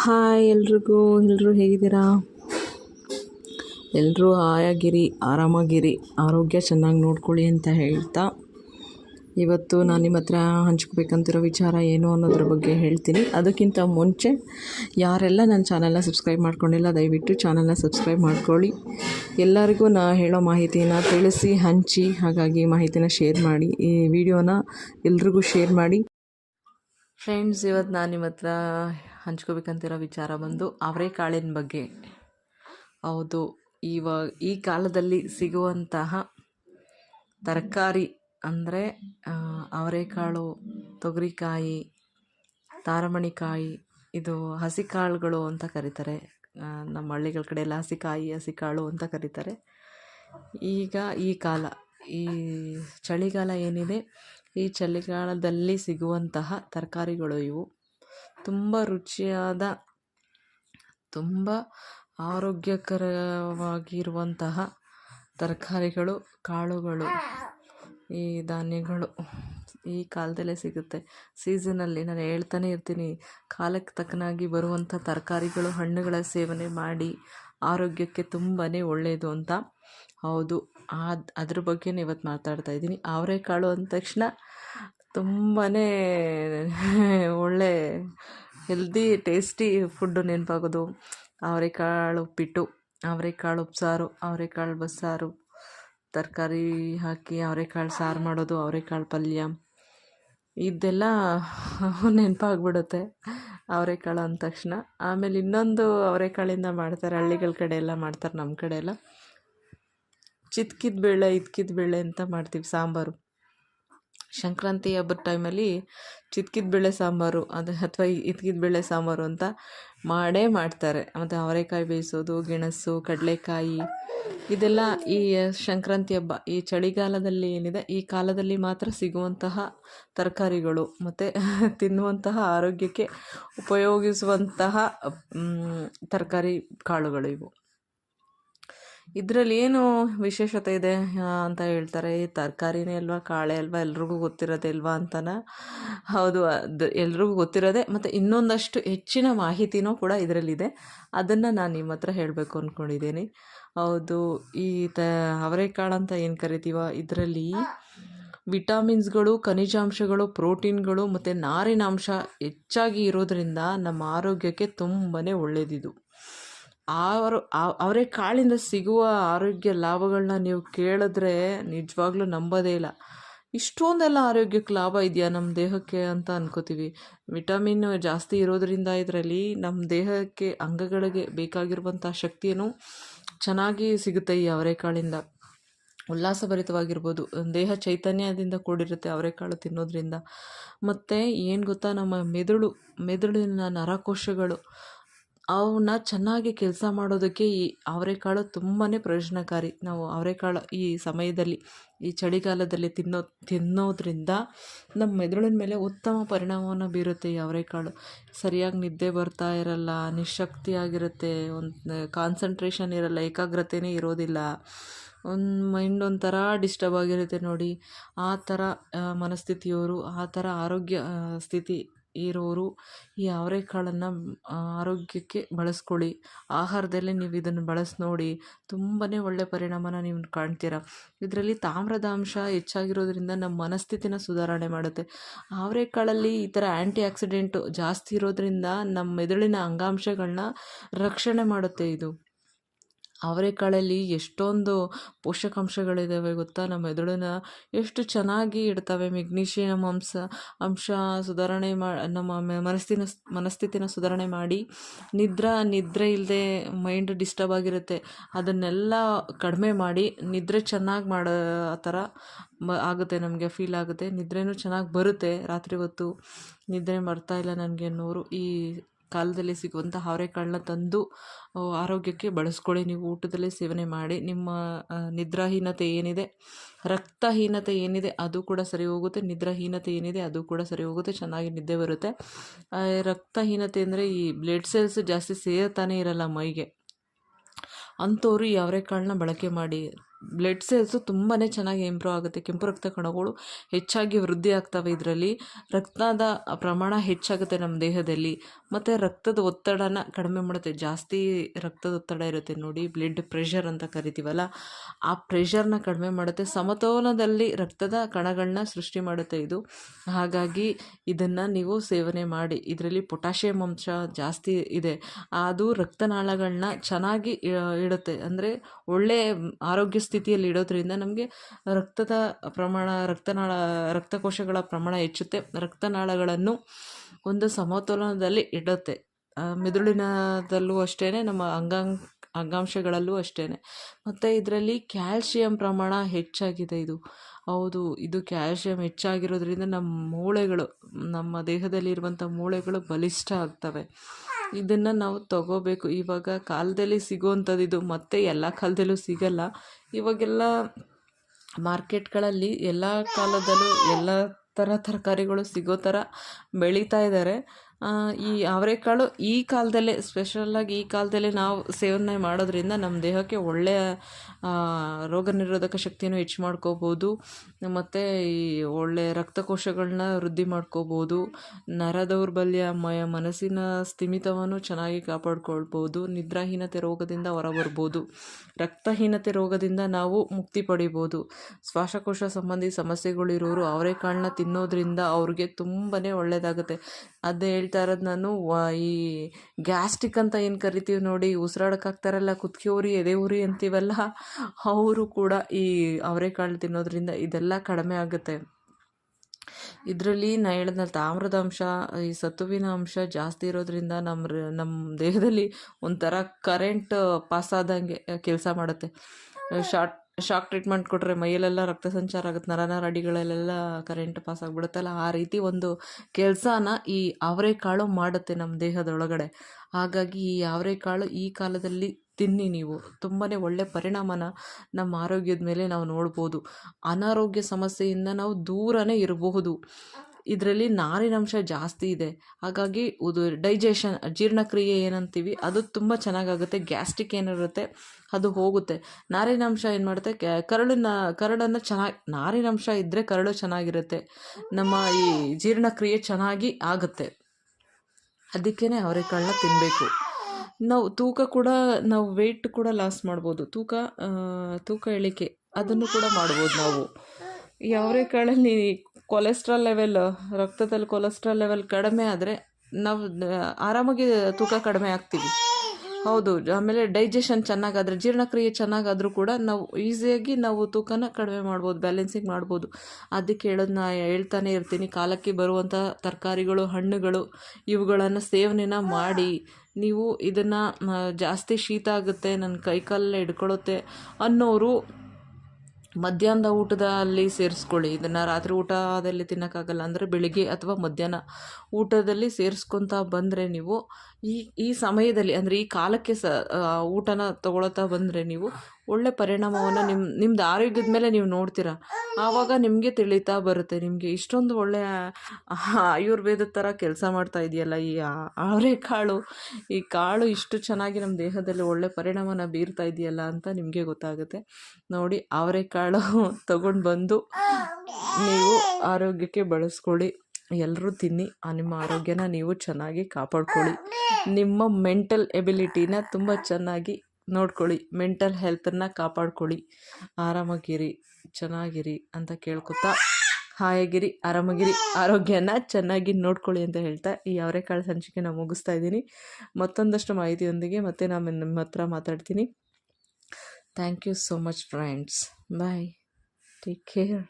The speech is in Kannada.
ಹಾಯ್ ಎಲ್ರಿಗೂ ಎಲ್ಲರೂ ಹೇಗಿದ್ದೀರಾ? ಎಲ್ಲರೂ ಆಯಾಗಿರಿ ಆರಾಮಾಗಿರಿ, ಆರೋಗ್ಯ ಚೆನ್ನಾಗಿ ನೋಡ್ಕೊಳ್ಳಿ ಅಂತ ಹೇಳ್ತಾ. ಇವತ್ತು ನಾನು ನಿಮ್ಮ ಹತ್ರ ಹಂಚ್ಕೋಬೇಕಂತಿರೋ ವಿಚಾರ ಏನು ಅನ್ನೋದ್ರ ಬಗ್ಗೆ ಹೇಳ್ತೀನಿ. ಅದಕ್ಕಿಂತ ಮುಂಚೆ ಯಾರೆಲ್ಲ ನನ್ನ ಚಾನಲ್ನ ಸಬ್ಸ್ಕ್ರೈಬ್ ಮಾಡ್ಕೊಂಡಿಲ್ಲ, ದಯವಿಟ್ಟು ಚಾನಲ್ನ ಸಬ್ಸ್ಕ್ರೈಬ್ ಮಾಡ್ಕೊಳ್ಳಿ. ಎಲ್ಲರಿಗೂ ನಾ ಹೇಳೋ ಮಾಹಿತಿನ ತಿಳಿಸಿ, ಹಂಚಿ, ಹಾಗಾಗಿ ಮಾಹಿತಿನ ಶೇರ್ ಮಾಡಿ, ಈ ವಿಡಿಯೋನ ಎಲ್ರಿಗೂ ಶೇರ್ ಮಾಡಿ. ಫ್ರೆಂಡ್ಸ್ ಇವತ್ತು ನಾನು ನಿಮ್ಮ ಹತ್ರ ಹಂಚ್ಕೋಬೇಕಂತಿರೋ ವಿಚಾರ ಬಂದು ಅವರೆಕಾಳಿನ ಬಗ್ಗೆ. ಹೌದು ಇವಾಗ ಈ ಕಾಲದಲ್ಲಿ ಸಿಗುವಂತಹ ತರಕಾರಿ ಅಂದರೆ ಅವರೆಕಾಳು ತೊಗರಿಕಾಯಿ, ತಾರಮಣಿಕಾಯಿ, ಇದು ಹಸಿಕಾಳುಗಳು ಅಂತ ಕರೀತಾರೆ. ನಮ್ಮ ಹಳ್ಳಿಗಳ ಕಡೆ ಎಲ್ಲ ಹಸಿಕಾಯಿ, ಹಸಿಕಾಳು ಅಂತ ಕರೀತಾರೆ. ಈಗ ಈ ಕಾಲ, ಈ ಚಳಿಗಾಲ ಏನಿದೆ, ಈ ಚಳಿಗಾಲದಲ್ಲಿ ಸಿಗುವಂತಹ ತರಕಾರಿಗಳು ಇವು. ತುಂಬ ರುಚಿಯಾದ, ತುಂಬ ಆರೋಗ್ಯಕರವಾಗಿರುವಂತಹ ತರಕಾರಿಗಳು, ಕಾಳುಗಳು, ಈ ಧಾನ್ಯಗಳು ಈ ಕಾಲದಲ್ಲೇ ಸಿಗುತ್ತೆ. ಸೀಸನಲ್ಲಿ ನಾನು ಹೇಳ್ತಾನೆ ಇರ್ತೀನಿ ಕಾಲಕ್ಕೆ ತಕ್ಕನಾಗಿ ಬರುವಂಥ ತರಕಾರಿಗಳು, ಹಣ್ಣುಗಳ ಸೇವನೆ ಮಾಡಿ ಆರೋಗ್ಯಕ್ಕೆ ತುಂಬಾ ಒಳ್ಳೆಯದು ಅಂತ ಹೌದು. ಅದು ಅದ್ರ ಬಗ್ಗೆನೇ ಇವತ್ತು ಮಾತಾಡ್ತಾ ಇದ್ದೀನಿ. ಅವರೆಕಾಳು ಅಂದ ತಕ್ಷಣ ತುಂಬಾ ಒಳ್ಳೆ ಹೆಲ್ದಿ, ಟೇಸ್ಟಿ ಫುಡ್ಡು ನೆನಪಾಗೋದು. ಅವರೆಕಾಳು ಉಪ್ಪಿಟ್ಟು, ಅವರೆಕಾಳು ಉಪ್ಸಾರು, ಅವರೆಕಾಳು ಬಸ್ಸಾರು, ತರಕಾರಿ ಹಾಕಿ ಅವರೆಕಾಳು ಸಾರು ಮಾಡೋದು, ಅವರೆಕಾಳು ಪಲ್ಯ. ಇದೆಲ್ಲ ನೆನಪಾಗ್ಬಿಡುತ್ತೆ ಅವರೆಕಾಳು ಅಂದ ತಕ್ಷಣ. ಆಮೇಲೆ ಇನ್ನೊಂದು ಅವರೆಕಾಳಿಂದ ಮಾಡ್ತಾರೆ, ಹಳ್ಳಿಗಳ ಕಡೆ ಎಲ್ಲ ಮಾಡ್ತಾರೆ ನಮ್ಮ ಕಡೆ ಎಲ್ಲ. ಚಿತ್ಕಿದ ಬೇಳೆ ಇದ್ಕಿದ ಬೇಳೆ ಅಂತ ಮಾಡ್ತೀವಿ, ಸಾಂಬಾರು. ಸಂಕ್ರಾಂತಿ ಹಬ್ಬದ ಟೈಮಲ್ಲಿ ಚಿತ್ಕಿದ ಬೇಳೆ ಸಾಂಬಾರು ಅದು ಅಥವಾ ಹಿತ್ಕಿದ ಬೇಳೆ ಸಾಂಬಾರು ಅಂತ ಮಾಡೇ ಮಾಡ್ತಾರೆ. ಮತ್ತು ಅವರೆಕಾಯಿ ಬೇಯಿಸೋದು, ಗೆಣಸು, ಕಡಲೆಕಾಯಿ, ಇದೆಲ್ಲ ಈ ಸಂಕ್ರಾಂತಿ ಹಬ್ಬ. ಈ ಚಳಿಗಾಲದಲ್ಲಿ ಏನಿದೆ, ಈ ಕಾಲದಲ್ಲಿ ಮಾತ್ರ ಸಿಗುವಂತಹ ತರಕಾರಿಗಳು ಮತ್ತು ತಿನ್ನುವಂತಹ ಆರೋಗ್ಯಕ್ಕೆ ಉಪಯೋಗಿಸುವಂತಹ ತರಕಾರಿ ಕಾಳುಗಳು ಇವು ಇದರಲ್ಲಿ ಏನು ವಿಶೇಷತೆ ಇದೆ ಅಂತ ಹೇಳ್ತಾರೆ. ಈ ತರಕಾರಿನೇ ಅಲ್ವಾ ಕಾಳೆ ಅಲ್ವಾ ಎಲ್ರಿಗೂ ಗೊತ್ತಿರೋದೆ ಅಲ್ವಾ ಅಂತನ? ಹೌದು ಅದು ಎಲ್ರಿಗೂ ಗೊತ್ತಿರೋದೆ. ಮತ್ತು ಇನ್ನೊಂದಷ್ಟು ಹೆಚ್ಚಿನ ಮಾಹಿತಿನೂ ಕೂಡ ಇದರಲ್ಲಿದೆ. ಅದನ್ನು ನಾನು ನಿಮ್ಮ ಹತ್ರ ಹೇಳಬೇಕು ಅಂದ್ಕೊಂಡಿದ್ದೀನಿ ಹೌದು ಈ ತ ಅವರೆಕಾಳು ಅಂತ ಏನು ಕರಿತೀವ? ಇದರಲ್ಲಿ ವಿಟಮಿನ್ಸ್ಗಳು ಖನಿಜಾಂಶಗಳು ಪ್ರೋಟೀನ್ಗಳು ಮತ್ತು ನಾರಿನಾಂಶ ಹೆಚ್ಚಾಗಿ ಇರೋದ್ರಿಂದ ನಮ್ಮ ಆರೋಗ್ಯಕ್ಕೆ ತುಂಬಾ ಒಳ್ಳೆಯದಿದು ಅವರು ಕಾಳಿಂದ ಸಿಗುವ ಆರೋಗ್ಯ ಲಾಭಗಳನ್ನ ನೀವು ಕೇಳಿದ್ರೆ ನಿಜವಾಗ್ಲೂ ನಂಬೋದೇ ಇಲ್ಲ. ಇಷ್ಟೊಂದೆಲ್ಲ ಆರೋಗ್ಯಕ್ಕೆ ಲಾಭ ಇದೆಯಾ ನಮ್ಮ ದೇಹಕ್ಕೆ ಅಂತ ಅನ್ಕೋತೀವಿ. ವಿಟಮಿನ್ ಜಾಸ್ತಿ ಇರೋದರಿಂದ ಇದರಲ್ಲಿ ನಮ್ಮ ದೇಹಕ್ಕೆ, ಅಂಗಗಳಿಗೆ ಬೇಕಾಗಿರುವಂಥ ಶಕ್ತಿಯನ್ನು ಚೆನ್ನಾಗಿ ಸಿಗುತ್ತೆ ಈ ಅವರೆಕಾಳಿಂದ ಉಲ್ಲಾಸಭರಿತವಾಗಿರ್ಬೋದು. ದೇಹ ಚೈತನ್ಯದಿಂದ ಕೂಡಿರುತ್ತೆ ಅವರೆಕಾಳು ತಿನ್ನೋದ್ರಿಂದ. ಮತ್ತು ಏನು ಗೊತ್ತಾ ನಮ್ಮ ಮೆದುಳು, ಮೆದುಳಿನ ನರಕೋಶಗಳು. ಅವನ್ನ ಚೆನ್ನಾಗಿ ಕೆಲಸ ಮಾಡೋದಕ್ಕೆ ಈ ಅವರೆಕಾಳು ತುಂಬಾ ಪ್ರಯೋಜನಕಾರಿ. ನಾವು ಅವರೆಕಾಳು ಈ ಸಮಯದಲ್ಲಿ, ಈ ಚಳಿಗಾಲದಲ್ಲಿ ತಿನ್ನೋ, ತಿನ್ನೋದ್ರಿಂದ ನಮ್ಮ ಮೆದುಳಿನ ಮೇಲೆ ಉತ್ತಮ ಪರಿಣಾಮವನ್ನು ಬೀರುತ್ತೆ ಈ ಅವರೆಕಾಳು ಸರಿಯಾಗಿ ನಿದ್ದೆ ಬರ್ತಾ ಇರಲ್ಲ, ನಿಶಕ್ತಿಯಾಗಿರುತ್ತೆ, ಒಂದು ಕಾನ್ಸಂಟ್ರೇಷನ್ ಇರಲ್ಲ ಏಕಾಗ್ರತೆಯೇ ಇರೋದಿಲ್ಲ. ಒಂದು ಮೈಂಡ್ ಒಂಥರ ಡಿಸ್ಟರ್ಬ್ ಆಗಿರುತ್ತೆ ನೋಡಿ. ಆ ಥರ ಮನಸ್ಥಿತಿಯವರು, ಆ ಥರ ಆರೋಗ್ಯ ಸ್ಥಿತಿ ಇರೋರು ಈ ಅವರೆಕಾಳನ್ನು ಆರೋಗ್ಯಕ್ಕೆ ಬಳಸ್ಕೊಳ್ಳಿ. ಆಹಾರದಲ್ಲಿ ನೀವು ಇದನ್ನು ಬಳಸಿ ನೋಡಿ ತುಂಬಾ ಒಳ್ಳೆಯ ಪರಿಣಾಮನ ನೀವು ಕಾಣ್ತೀರ. ಇದರಲ್ಲಿ ತಾಮ್ರದ ಅಂಶ ಹೆಚ್ಚಾಗಿರೋದ್ರಿಂದ ನಮ್ಮ ಮನಸ್ಥಿತಿನ ಸುಧಾರಣೆ ಮಾಡುತ್ತೆ. ಅವರೆಕಾಳಲ್ಲಿ ಈ ಥರ ಆ್ಯಂಟಿ ಆಕ್ಸಿಡೆಂಟು ಜಾಸ್ತಿ ಇರೋದ್ರಿಂದ ನಮ್ಮ ಮೆದುಳಿನ ಅಂಗಾಂಶಗಳನ್ನ ರಕ್ಷಣೆ ಮಾಡುತ್ತೆ ಇದು. ಅವರೆಕಾಳಲ್ಲಿ ಎಷ್ಟೊಂದು ಪೋಷಕಾಂಶಗಳಿದ್ದಾವೆ ಗೊತ್ತಾ? ನಮ್ಮ ಮೆದುಳನ್ನ ಎಷ್ಟು ಚೆನ್ನಾಗಿ ಇಡ್ತವೆ ಮೆಗ್ನೀಷಿಯಮ್ ಅಂಶ ಅಂಶ ಸುಧಾರಣೆ ಮಾ, ನಮ್ಮ ಮನಸ್ಸಿನ ಮನಸ್ಥಿತಿನ ಸುಧಾರಣೆ ಮಾಡಿ ನಿದ್ರಾ, ನಿದ್ರೆ ಇಲ್ಲದೆ ಮೈಂಡ್ ಡಿಸ್ಟರ್ಬ್ ಆಗಿರುತ್ತೆ. ಅದನ್ನೆಲ್ಲ ಕಡಿಮೆ ಮಾಡಿ ನಿದ್ರೆ ಚೆನ್ನಾಗಿ ಮಾಡೋ ಥರ ಮ, ಆಗುತ್ತೆ ನಮಗೆ, ಫೀಲ್ ಆಗುತ್ತೆ. ನಿದ್ರೆನೂ ಚೆನ್ನಾಗಿ ಬರುತ್ತೆ ರಾತ್ರಿ ಹೊತ್ತು. ನಿದ್ರೆ ಮರ್ತಾ ಇಲ್ಲ ನನಗೆ ಅನ್ನೋರು ಈ ಕಾಲದಲ್ಲಿ ಸಿಗುವಂಥ ಅವರೆಕಾಳನ್ನ ತಂದು ಆರೋಗ್ಯಕ್ಕೆ ಬಳಸ್ಕೊಳ್ಳಿ. ನೀವು ಊಟದಲ್ಲೇ ಸೇವನೆ ಮಾಡಿ. ನಿಮ್ಮ ನಿದ್ರಾಹೀನತೆ ಏನಿದೆ, ರಕ್ತಹೀನತೆ ಏನಿದೆ, ಅದು ಕೂಡ ಸರಿ ಹೋಗುತ್ತೆ. ನಿದ್ರಾಹೀನತೆ ಏನಿದೆ, ಅದು ಕೂಡ ಸರಿ ಹೋಗುತ್ತೆ. ಚೆನ್ನಾಗಿ ನಿದ್ದೆ ಬರುತ್ತೆ. ರಕ್ತಹೀನತೆ ಅಂದರೆ ಈ ಬ್ಲಡ್ ಸೆಲ್ಸ್ ಜಾಸ್ತಿ ಸೇರ್ತಾನೆ ಇರಲ್ಲ ಮೈಗೆ. ಅಂಥವ್ರು ಈ ಅವರೆಕಾಳನ್ನ ಬಳಕೆ ಮಾಡಿ. ಬ್ಲಡ್ ಸೆಲ್ಸು ತುಂಬಾ ಚೆನ್ನಾಗಿ ಇಂಪ್ರೂವ್ ಆಗುತ್ತೆ. ಕೆಂಪು ರಕ್ತ ಕಣಗಳು ಹೆಚ್ಚಾಗಿ ವೃದ್ಧಿ ಆಗ್ತವೆ ಇದರಲ್ಲಿ. ರಕ್ತದ ಪ್ರಮಾಣ ಹೆಚ್ಚಾಗುತ್ತೆ ನಮ್ಮ ದೇಹದಲ್ಲಿ. ಮತ್ತು ರಕ್ತದ ಒತ್ತಡನ ಕಡಿಮೆ ಮಾಡುತ್ತೆ. ಜಾಸ್ತಿ ರಕ್ತದ ಒತ್ತಡ ಇರುತ್ತೆ ನೋಡಿ ಬ್ಲಡ್ ಪ್ರೆಷರ್ ಅಂತ ಕರಿತೀವಲ್ಲ, ಆ ಪ್ರೆಷರ್ನ ಕಡಿಮೆ ಮಾಡುತ್ತೆ. ಸಮತೋಲನದಲ್ಲಿ ರಕ್ತದ ಕಣಗಳನ್ನ ಸೃಷ್ಟಿ ಮಾಡುತ್ತೆ ಇದು. ಹಾಗಾಗಿ ಇದನ್ನು ನೀವು ಸೇವನೆ ಮಾಡಿ. ಇದರಲ್ಲಿ ಪೊಟ್ಯಾಷಿಯಂ ಅಂಶ ಜಾಸ್ತಿ ಇದೆ. ಅದು ರಕ್ತನಾಳಗಳನ್ನ ಚೆನ್ನಾಗಿ ಇಡುತ್ತೆ. ಅಂದರೆ ಒಳ್ಳೆಯ ಆರೋಗ್ಯ ಸ್ಥಿತಿಯಲ್ಲಿ ಇಡೋದ್ರಿಂದ ನಮಗೆ ರಕ್ತದ ಪ್ರಮಾಣ, ರಕ್ತನಾಳ, ರಕ್ತಕೋಶಗಳ ಪ್ರಮಾಣ ಹೆಚ್ಚುತ್ತೆ. ರಕ್ತನಾಳಗಳನ್ನು ಒಂದು ಸಮತೋಲನದಲ್ಲಿ ಇಡುತ್ತೆ. ಮೆದುಳಿನದಲ್ಲೂ ಅಷ್ಟೇ ನಮ್ಮ ಅಂಗಾಂಗ, ಅಂಗಾಂಶಗಳಲ್ಲೂ ಅಷ್ಟೇ ಮತ್ತು ಇದರಲ್ಲಿ ಕ್ಯಾಲ್ಶಿಯಂ ಪ್ರಮಾಣ ಹೆಚ್ಚಾಗಿದೆ ಇದು. ಹೌದು, ಇದು ಕ್ಯಾಲ್ಶಿಯಂ ಹೆಚ್ಚಾಗಿರೋದ್ರಿಂದ ನಮ್ಮ ಮೂಳೆಗಳು, ನಮ್ಮ ದೇಹದಲ್ಲಿರುವಂಥ ಮೂಳೆಗಳು ಬಲಿಷ್ಠ ಆಗ್ತವೆ. ಇದನ್ನು ನಾವು ತಗೋಬೇಕು. ಇವಾಗ ಕಾಲದಲ್ಲಿ ಸಿಗುವಂಥದ್ದು ಇದು. ಮತ್ತೆ ಎಲ್ಲ ಕಾಲದಲ್ಲೂ ಸಿಗಲ್ಲ. ಇವಾಗೆಲ್ಲ ಮಾರ್ಕೆಟ್ಗಳಲ್ಲಿ ಎಲ್ಲ ಕಾಲದಲ್ಲೂ ಎಲ್ಲ ಥರ ತರಕಾರಿಗಳು ಸಿಗೋ ಥರ ಬೆಳೀತಾ ಇದ್ದಾರೆ ಈ ಅವರೆಕಾಳು ಈ ಕಾಲದಲ್ಲೇ ಸ್ಪೆಷಲ್ಲಾಗಿ ಈ ಕಾಲದಲ್ಲೇ ನಾವು ಸೇವನೆ ಮಾಡೋದ್ರಿಂದ ನಮ್ಮ ದೇಹಕ್ಕೆ ಒಳ್ಳೆಯ ರೋಗ ನಿರೋಧಕ ಶಕ್ತಿಯನ್ನು ಹೆಚ್ಚು ಮಾಡ್ಕೋಬೋದು. ಮತ್ತು ಈ ಒಳ್ಳೆಯ ರಕ್ತಕೋಶಗಳನ್ನ ವೃದ್ಧಿ ಮಾಡ್ಕೋಬೋದು. ನರ ದೌರ್ಬಲ್ಯ ಮಯ ಮನಸ್ಸಿನ ಸ್ಥಿಮಿತವನ್ನು ಚೆನ್ನಾಗಿ ಕಾಪಾಡ್ಕೊಳ್ಬೋದು. ನಿದ್ರಾಹೀನತೆ ರೋಗದಿಂದ ಹೊರಬರ್ಬೋದು. ರಕ್ತಹೀನತೆ ರೋಗದಿಂದ ನಾವು ಮುಕ್ತಿ ಪಡಿಬೋದು. ಶ್ವಾಸಕೋಶ ಸಂಬಂಧಿ ಸಮಸ್ಯೆಗಳಿರೋರು ಅವರೆಕಾಳನ್ನ ತಿನ್ನೋದ್ರಿಂದ ಅವ್ರಿಗೆ ತುಂಬಾ ಒಳ್ಳೆಯದಾಗುತ್ತೆ ಅದೇ ಇರೋದು ನಾನು. ಈ ಗ್ಯಾಸ್ಟಿಕ್ ಅಂತ ಏನು ಕರಿತೀವಿ ನೋಡಿ ಉಸಿರಾಡೋಕ್ಕಾಗ್ತಾರಲ್ಲ ಕುತ್ಕಿ ಉರಿ ಎದೆ ಉರಿ ಅಂತೀವಲ್ಲ, ಅವರು ಕೂಡ ಈ ಅವರೆಕಾಳು ತಿನ್ನೋದ್ರಿಂದ ಇದೆಲ್ಲ ಕಡಿಮೆ ಆಗುತ್ತೆ. ಇದರಲ್ಲಿ ನಾ ಹೇಳಿದ್ನಲ್ಲ ತಾಮ್ರದ ಅಂಶ ಈ ಸತ್ತುವಿನ ಅಂಶ ಜಾಸ್ತಿ ಇರೋದ್ರಿಂದ ನಮ್ಮ ನಮ್ಮ ದೇಹದಲ್ಲಿ ಒಂಥರ ಕರೆಂಟ್ ಪಾಸ್ ಆದಂಗೆ ಕೆಲಸ ಮಾಡುತ್ತೆ. ಶಾರ್ಟ್ ಶಾಕ್ ಟ್ರೀಟ್ಮೆಂಟ್ ಕೊಟ್ಟರೆ ಮೈಯಲ್ಲೆಲ್ಲ ರಕ್ತ ಸಂಚಾರ ಆಗುತ್ತೆ ನರ ಅಡಿಗಳಲ್ಲೆಲ್ಲ ಕರೆಂಟ್ ಪಾಸ್ ಆಗಿಬಿಡುತ್ತಲ್ಲ. ಆ ರೀತಿ ಒಂದು ಕೆಲಸನ ಈ ಅವರೆಕಾಳು ಮಾಡುತ್ತೆ ನಮ್ಮ ದೇಹದೊಳಗಡೆ. ಹಾಗಾಗಿ ಈ ಅವರೆಕಾಳು ಈ ಕಾಲದಲ್ಲಿ ತಿನ್ನಿ ನೀವು. ತುಂಬಾ ಒಳ್ಳೆ ಪರಿಣಾಮನ ನಮ್ಮ ಆರೋಗ್ಯದ ಮೇಲೆ ನಾವು ನೋಡ್ಬೋದು. ಅನಾರೋಗ್ಯ ಸಮಸ್ಯೆಯಿಂದ ನಾವು ದೂರನೇ ಇರಬಹುದು. ಇದರಲ್ಲಿ ನಾರಿನಂಶ ಜಾಸ್ತಿ ಇದೆ. ಹಾಗಾಗಿ ಇದು ಡೈಜೆಷನ್ ಜೀರ್ಣಕ್ರಿಯೆ ಏನಂತೀವಿ, ಅದು ತುಂಬ ಚೆನ್ನಾಗಾಗುತ್ತೆ. ಗ್ಯಾಸ್ಟ್ರಿಕ್ ಏನಿರುತ್ತೆ, ಅದು ಹೋಗುತ್ತೆ. ನಾರಿನಂಶ ಏನು ಮಾಡುತ್ತೆ ಕರಳನ್ನ, ಕರಳನ್ನು ಚೆನ್ನಾಗಿ ನಾರಿನಂಶ ಇದ್ದರೆ ಕರಳು ಚೆನ್ನಾಗಿರುತ್ತೆ. ನಮ್ಮ ಈ ಜೀರ್ಣಕ್ರಿಯೆ ಚೆನ್ನಾಗಿ ಆಗುತ್ತೆ. ಅದಕ್ಕೇ ಅವರೆಕಾಳನ್ನ ತಿನ್ನಬೇಕು ನಾವು ತೂಕ ಕೂಡ, ನಾವು ವೆಯ್ಟ್ ಕೂಡ ಲಾಸ್ ಮಾಡ್ಬೋದು. ತೂಕ ತೂಕ ಇಳಿಕೆ, ಅದನ್ನು ಕೂಡ ಮಾಡ್ಬೋದು ನಾವು. ಈ ಅವರೆಕಾಳಲ್ಲಿ ಕೊಲೆಸ್ಟ್ರಾಲ್ ಲೆವೆಲ್, ರಕ್ತದಲ್ಲಿ ಕೊಲೆಸ್ಟ್ರಾಲ್ ಲೆವೆಲ್ ಕಡಿಮೆ ಆದರೆ ನಾವು ಆರಾಮಾಗಿ ತೂಕ ಕಡಿಮೆ ಆಗ್ತೀವಿ. ಹೌದು, ಆಮೇಲೆ ಡೈಜೆಷನ್ ಚೆನ್ನಾಗಾದರೆ, ಜೀರ್ಣಕ್ರಿಯೆ ಚೆನ್ನಾಗಾದರೂ ಕೂಡ ನಾವು ಈಸಿಯಾಗಿ ನಾವು ತೂಕನ ಕಡಿಮೆ ಮಾಡ್ಬೋದು ಬ್ಯಾಲೆನ್ಸಿಂಗ್ ಮಾಡ್ಬೋದು. ಅದಕ್ಕೆ ಹೇಳೋದು ನಾ ಹೇಳ್ತಾನೆ ಇರ್ತೀನಿ, ಕಾಲಕ್ಕೆ ಬರುವಂಥ ತರಕಾರಿಗಳು, ಹಣ್ಣುಗಳು, ಇವುಗಳನ್ನು ಸೇವನೆನ ಮಾಡಿ, ನೀವು ಇದನ್ನು ಜಾಸ್ತಿ ಶೀತ ಆಗುತ್ತೆ ನನ್ನ ಕೈಕಾಲೆಲ್ಲ ಹಿಡ್ಕೊಳ್ಳುತ್ತೆ ಅನ್ನೋರು ಮಧ್ಯಾಹ್ನದ ಊಟದಲ್ಲಿ ಸೇರಿಸ್ಕೊಳ್ಳಿ. ಇದನ್ನು ರಾತ್ರಿ ಊಟದಲ್ಲಿ ತಿನ್ನೋಕ್ಕಾಗಲ್ಲ ಅಂದರೆ ಬೆಳಿಗ್ಗೆ ಅಥವಾ ಮಧ್ಯಾಹ್ನ ಊಟದಲ್ಲಿ ಸೇರಿಸ್ಕೊತಾ ಬಂದರೆ ನೀವು ಈ ಈ ಸಮಯದಲ್ಲಿ ಅಂದರೆ ಈ ಕಾಲಕ್ಕೆ ಸ ಊಟನ ತಗೊಳ್ತಾ ಬಂದರೆ ನೀವು ಒಳ್ಳೆ ಪರಿಣಾಮವನ್ನು ನಿಮ್ಮ ನಿಮ್ಮದು ಆರೋಗ್ಯದ ಮೇಲೆ ನೀವು ನೋಡ್ತೀರ? ಆವಾಗ ನಿಮಗೆ ತಿಳಿತಾ ಬರುತ್ತೆ. ನಿಮಗೆ ಇಷ್ಟೊಂದು ಒಳ್ಳೆಯ ಆಯುರ್ವೇದದ ಥರ ಕೆಲಸ ಮಾಡ್ತಾ ಇದೆಯಲ್ಲ ಈ ಅವರೆಕಾಳು ಈ ಕಾಳು ಇಷ್ಟು ಚೆನ್ನಾಗಿ ನಮ್ಮ ದೇಹದಲ್ಲಿ ಒಳ್ಳೆ ಪರಿಣಾಮನ ಬೀರ್ತಾ ಇದೆಯಲ್ಲ ಅಂತ ನಿಮಗೆ ಗೊತ್ತಾಗುತ್ತೆ. ನೋಡಿ ಅವರೆಕಾಳು ತಗೊಂಡು ಬಂದು ನೀವು ಆರೋಗ್ಯಕ್ಕೆ ಬಳಸ್ಕೊಳ್ಳಿ. ಎಲ್ಲರೂ ತಿನ್ನಿ. ನಿಮ್ಮ ಆರೋಗ್ಯನ ನೀವು ಚೆನ್ನಾಗಿ ಕಾಪಾಡ್ಕೊಳ್ಳಿ. ನಿಮ್ಮ ಮೆಂಟಲ್ ಎಬಿಲಿಟಿನ ತುಂಬ ಚೆನ್ನಾಗಿ ನೋಡ್ಕೊಳ್ಳಿ. ಮೆಂಟಲ್ ಹೆಲ್ತನ್ನು ಕಾಪಾಡ್ಕೊಳ್ಳಿ. ಆರಾಮಾಗಿರಿ, ಚೆನ್ನಾಗಿರಿ ಅಂತ ಕೇಳ್ಕೊತಾ ಹಾಯಾಗಿರಿ, ಆರಾಮಾಗಿರಿ, ಆರೋಗ್ಯನ ಚೆನ್ನಾಗಿ ನೋಡ್ಕೊಳ್ಳಿ ಅಂತ ಹೇಳ್ತಾ ಈ ಅವರೆಕಾಳು ಸಂಚಿಕೆ ನಾನು ಮುಗಿಸ್ತಾ ಇದ್ದೀನಿ. ಮತ್ತೊಂದಷ್ಟು ಮಾಹಿತಿಯೊಂದಿಗೆ ಮತ್ತೆ ನಾನು ನಿಮ್ಮ ಹತ್ರ ಮಾತಾಡ್ತೀನಿ. Thank you so much friends bye take care